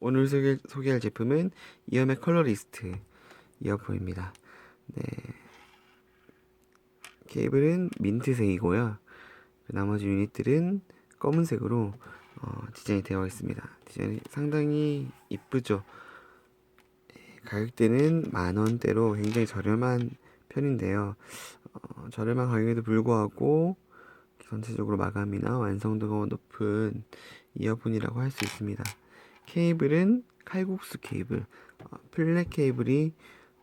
오늘 소개, 소개할 제품은 이어맥 컬러리스트 이어폰입니다. 네. 케이블은 민트색이고요. 그 나머지 유닛들은 검은색으로 어, 디자인이 되어 있습니다. 디자인이 상당히 이쁘죠. 예, 가격대는 만 원대로 굉장히 저렴한 편인데요. 어, 저렴한 가격에도 불구하고 전체적으로 마감이나 완성도가 높은 이어폰이라고 할 수 있습니다. 케이블은 칼국수 케이블, 어, 플랫 케이블이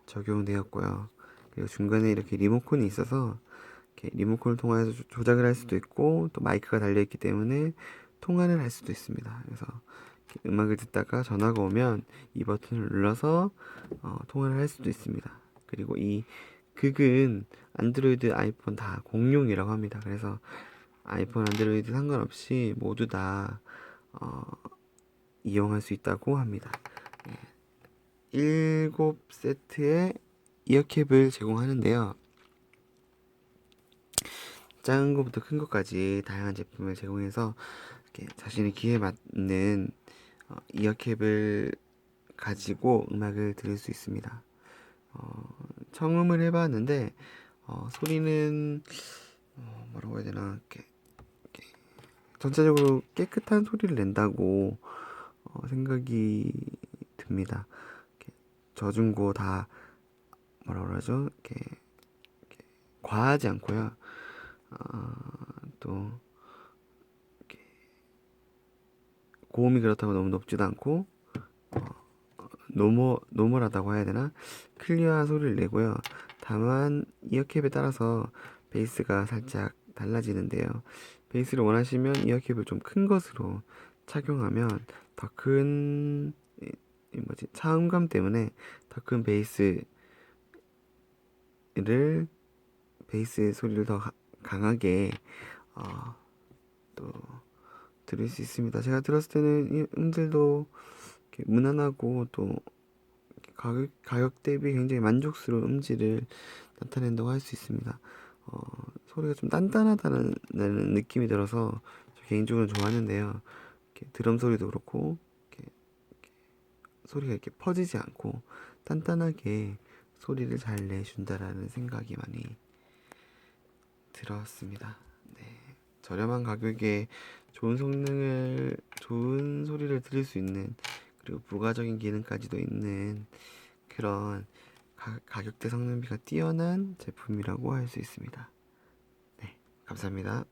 적용되었고요. 그리고 중간에 이렇게 리모컨이 있어서 이렇게 리모컨을 통해서 조- 조작을 할 수도 있고 또 마이크가 달려 있기 때문에 통화를 할 수도 있습니다. 그래서 음악을 듣다가 전화가 오면 이 버튼을 눌러서 어, 통화를 할 수도 있습니다. 그리고 이 극은 안드로이드, 아이폰 다 공용이라고 합니다. 그래서 아이폰, 안드로이드 상관없이 모두 다 어, 이용할 수 있다고 합니다. 예. 7세트의 이어캡을 제공하는데요. 작은 것부터 큰 것까지 다양한 제품을 제공해서 자신의 귀에 맞는 어, 이어캡을 가지고 음악을 들을 수 있습니다. 어, 청음을 해봤는데 어, 소리는 어, 뭐라고 해야 되나 이렇게, 이렇게 전체적으로 깨끗한 소리를 낸다고 어, 생각이 듭니다. 저중고 다 뭐라 그러죠? 이렇게, 이렇게 과하지 않고요. 어, 또 고음이 그렇다고 너무 높지도 않고 어, 어, 노멀 노멀하다고 해야 되나 클리어한 소리를 내고요. 다만 이어캡에 따라서 베이스가 살짝 달라지는데요. 베이스를 원하시면 이어캡을 좀 큰 것으로 착용하면 더큰 뭐지 차음감 때문에 더큰 베이스를 베이스 소리를 더 가- 강하게 어, 또 들을 수 있습니다. 제가 들었을 때는 이렇게 무난하고 또 가격 가격 대비 굉장히 만족스러운 음질을 나타낸다고 할 수 있습니다. 어, 소리가 좀 단단하다는 느낌이 들어서 저 개인적으로 좋아하는데요. 이렇게 드럼 소리도 그렇고 이렇게, 이렇게 소리가 이렇게 퍼지지 않고 단단하게 소리를 잘 내준다라는 생각이 많이 들었습니다. 네. 저렴한 가격에 좋은 성능을 좋은 소리를 들을 수 있는 그리고 부가적인 기능까지도 있는 그런 가, 가격대 성능비가 뛰어난 제품이라고 할 수 있습니다. 네, 감사합니다.